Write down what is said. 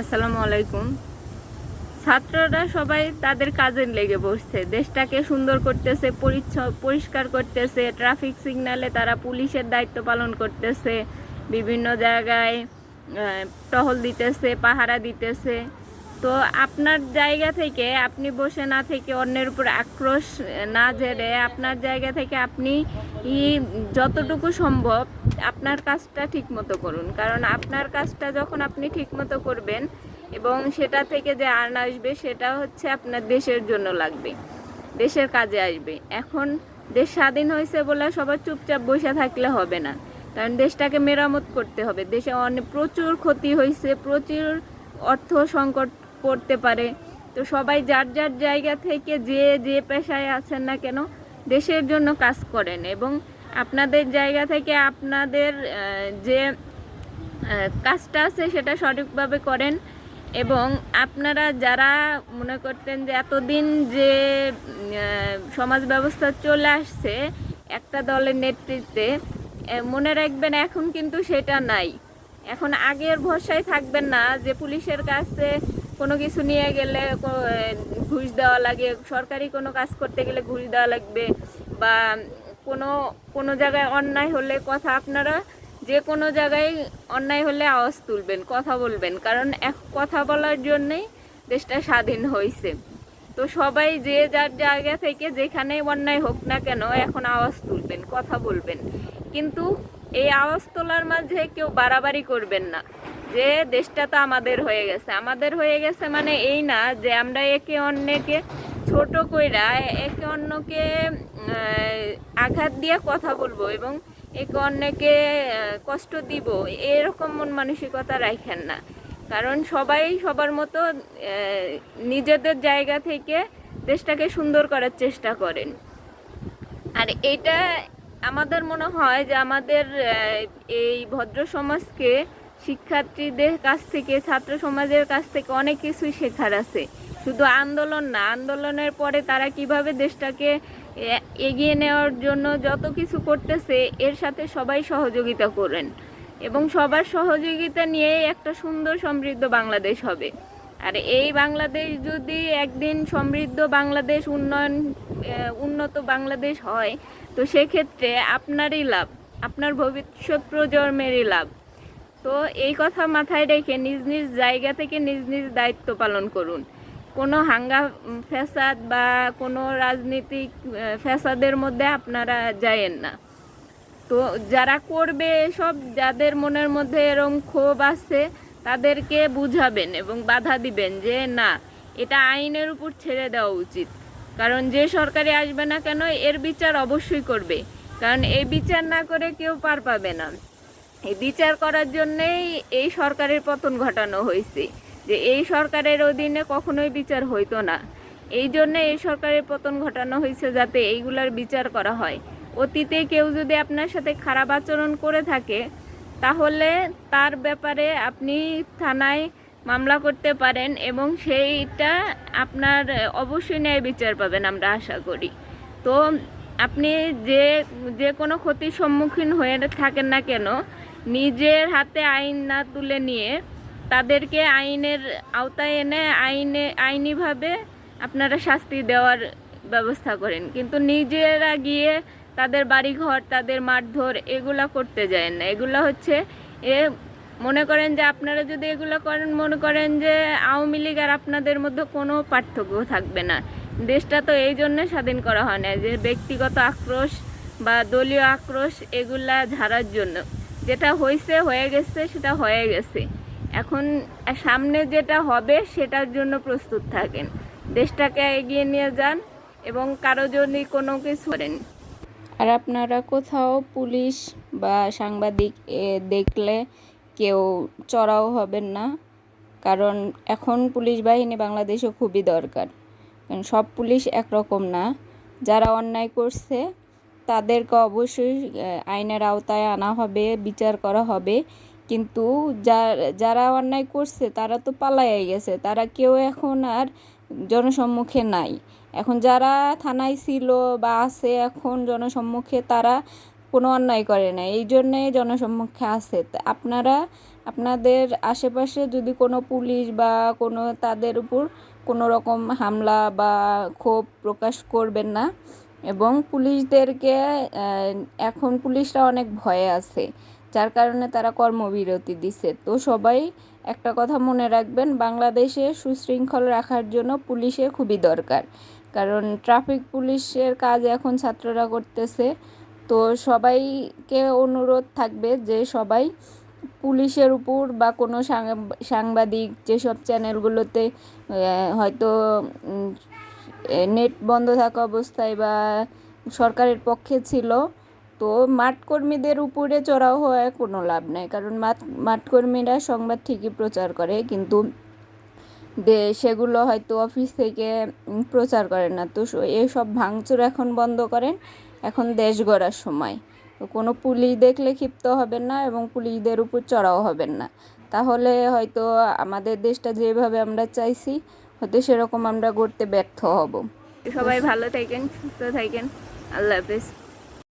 আসসালামু আলাইকুম। ছাত্ররা সবাই তাদের কাজে লেগে বসছে। দেশটাকে সুন্দর করতেছে পরিষ্কার করতেছে ট্রাফিক সিগন্যালে তারা পুলিশের দায়িত্ব পালন করতেছে, বিভিন্ন জায়গায় টহল দিতেছে, পাহারা দিতেছে। তো আপনার জায়গা থেকে আপনি বসে না থেকে অন্যের উপর আক্রোশ না জেরে আপনার জায়গা থেকে আপনি যতটুকু সম্ভব আপনার কাজটা ঠিক মতো করুন। কারণ আপনার কাজটা যখন আপনি ঠিক মতো করবেন এবং সেটা থেকে যে আর্ন আসবে সেটা হচ্ছে আপনার দেশের জন্য লাগবে, দেশের কাজে আসবে। এখন দেশ স্বাধীন হয়েছে বলে সবার চুপচাপ বসে থাকলে হবে না। কারণ দেশটাকে মেরামত করতে হবে। দেশে অনেক প্রচুর ক্ষতি হয়েছে প্রচুর অর্থ সংকট পড়তে পারে। তো সবাই যার যার জায়গা থেকে যে যে পেশায় আছেন না কেন দেশের জন্য কাজ করেন এবং আপনাদের জায়গা থেকে আপনাদের যে কাজটা আছে সেটা সঠিকভাবে করেন এবং আপনারা যারা মনে করতেন যে এতদিন যে সমাজ ব্যবস্থা চলে আসছে একটা দলের নেতৃত্বে মনে রাখবেন এখন কিন্তু সেটা নাই। এখন আগের ভরসায় থাকবেন না যে পুলিশের কাছে কোনো কিছু নিয়ে গেলে ঘুষ দেওয়া লাগে, সরকারি কোনো কাজ করতে গেলে ঘুষ দেওয়া লাগবে বা কোনো কোনো জায়গায় অন্যায় হলে কথা আপনারা যে কোনো জায়গায় অন্যায় হলে আওয়াজ তুলবেন, কথা বলবেন। কারণ এক, কথা বলার জন্যেই দেশটা স্বাধীন হয়েছে তো সবাই যে যার জায়গা থেকে যেখানে অন্যায় হোক না কেন এখন আওয়াজ তুলবেন, কথা বলবেন। কিন্তু এই আওয়াজ তোলার মাঝে কেউ বাড়াবাড়ি করবেন না। যে দেশটা তো আমাদের হয়ে গেছে। আমাদের হয়ে গেছে মানে এই না যে আমরা একে অন্যকে ছোট কইরা একে অন্যকে আঘাত দিয়ে কথা বলব এবং একে অন্যকে কষ্ট দিব, এরকম মন মানসিকতা রাখেন না। কারণ সবাই সবার মতো নিজেদের জায়গা থেকে দেশটাকে সুন্দর করার চেষ্টা করেন। আর এটা আমাদের মনে হয় যে আমাদের এই ভদ্র সমাজকে শিক্ষার্থীদের কাছ থেকে, ছাত্র সমাজের কাছ থেকে অনেক কিছুই শেখার আছে। শুধু আন্দোলন না, আন্দোলনের পরে তারা কীভাবে দেশটাকে এগিয়ে নেওয়ার জন্য যত কিছু করতেছে, এর সাথে সবাই সহযোগিতা করেন। এবং সবার সহযোগিতা নিয়েই একটা সুন্দর সমৃদ্ধ বাংলাদেশ হবে। আর এই বাংলাদেশ যদি একদিন সমৃদ্ধ বাংলাদেশ উন্নয়ন উন্নত বাংলাদেশ হয়, তো সেক্ষেত্রে আপনারই লাভ, আপনার ভবিষ্যৎ প্রজন্মেরই লাভ। তো এই কথা মাথায় রেখে নিজ নিজ জায়গা থেকে নিজ নিজ দায়িত্ব পালন করুন। কোনো হাঙ্গা ফ্যাসাদ বা কোনো রাজনীতিক ফ্যাসাদের মধ্যে আপনারা যায়েন না। তো যারা করবে সব যাদের মনের মধ্যে এরম ক্ষোভ আছে, তাদেরকে বুঝাবেন এবং বাধা দিবেন যে না, এটা আইনের উপর ছেড়ে দেওয়া উচিত। কারণ যে সরকারি আসবে না কেন, এর বিচার অবশ্যই করবে। কারণ এই বিচার না করে কেউ পার পাবে না। বিচার করার জন্যেই এই সরকারের পতন ঘটানো হয়েছে, যে এই সরকারের অধীনে কখনোই বিচার হইতো না। এই জন্য এই সরকারের পতন ঘটানো হয়েছে যাতে এইগুলার বিচার করা হয়। অতীতে কেউ যদি আপনার সাথে খারাপ আচরণ করে থাকে, তাহলে তার ব্যাপারে আপনি থানায় মামলা করতে পারেন এবং সেইটা আপনার অবশ্যই ন্যায় বিচার পাবেন আমরা আশা করি। তো আপনি যে যে কোনো ক্ষতির সম্মুখীন হয়ে থাকেন না কেন নিজের হাতে আইন না তুলে নিয়ে তাদেরকে আইনের আওতায় এনে আইনে, আইনিভাবে আপনারা শাস্তি দেওয়ার ব্যবস্থা করেন। কিন্তু নিজেরা গিয়ে তাদের বাড়িঘর, তাদের মারধর এগুলা করতে যায় না। এগুলা হচ্ছে এ, মনে করেন যে আপনারা যদি এগুলো করেন, মনে করেন যে আওয়ামী লীগ আর আপনাদের মধ্যে কোনো পার্থক্য থাকবে না। দেশটা তো এই জন্য স্বাধীন করা হয় না যে ব্যক্তিগত আক্রোশ বা দলীয় আক্রোশ এগুলা ঝাড়ার জন্য। যেটা হয়েছে হয়ে গেছে, সেটা হয়ে গেছে। এখন সামনে যেটা হবে, সেটার জন্য প্রস্তুত থাকেন। দেশটাকে এগিয়ে নিয়ে যান এবং কারও যদি কোনো কিছু করেন। আর আপনারা কোথাও পুলিশ বা সাংবাদিক দেখলে কেউ চড়াও হবেন না। কারণ এখন পুলিশ বাহিনী বাংলাদেশে খুবই দরকার। কারণ সব পুলিশ একরকম না। যারা অন্যায় করছে তাদেরকে অবশ্যই আইনের আওতায় আনা হবে, বিচার করা হবে। কিন্তু যারা অন্যায় করছে, তারা তো পালাই গেছে। তারা কেউ এখন আর জনসম্মুখে নাই। এখন যারা থানায় ছিল বা আছে এখন জনসম্মুখে, তারা কোনো অন্যায় করে না এই জন্যে জনসম্মুখে আছে। আপনারা, আপনাদের আশেপাশে যদি কোনো পুলিশ বা কোনো তাদের উপর কোনো রকম হামলা বা ক্ষোভ প্রকাশ করবেন না এবং পুলিশদেরকে এখন পুলিশরা অনেক ভয়ে আছে, যার কারণে তারা কর্মবিরতি দিছে। তো সবাই একটা কথা মনে রাখবেন, বাংলাদেশে সুশৃঙ্খল রাখার জন্য পুলিশের খুবই দরকার। কারণ ট্রাফিক পুলিশের কাজ এখন ছাত্ররা করতেছে, তো সবাইকে অনুরোধ থাকবে যে সবাই পুলিশের উপর বা কোনো সাংবা- সাংবাদিক, যেসব চ্যানেলগুলোতে হয়তো নেট বন্ধ থাকা অবস্থায় বা সরকারের পক্ষে ছিল, তো মাঠকর্মীদের উপরে চড়াও হওয়ায় কোনো লাভ নাই। কারণ মাঠ মাঠকর্মীরা সংবাদ ঠিকই প্রচার করে, কিন্তু সেগুলো হয়তো অফিস থেকে প্রচার করে না। তো এসব ভাঙচুর এখন বন্ধ করেন, এখন দেশ গড়ার সময়। কোনো পুলিশ দেখলে ক্ষিপ্ত হবেন না এবং পুলিশদের উপর চড়াও হবেন না। তাহলে হয়তো আমাদের দেশটা যেভাবে আমরা চাইছি হয়তো সেরকম আমরা গড়তে ব্যর্থ হব। সবাই ভালো থাকেন সুস্থ থাকেন। আল্লাহ হাফেজ।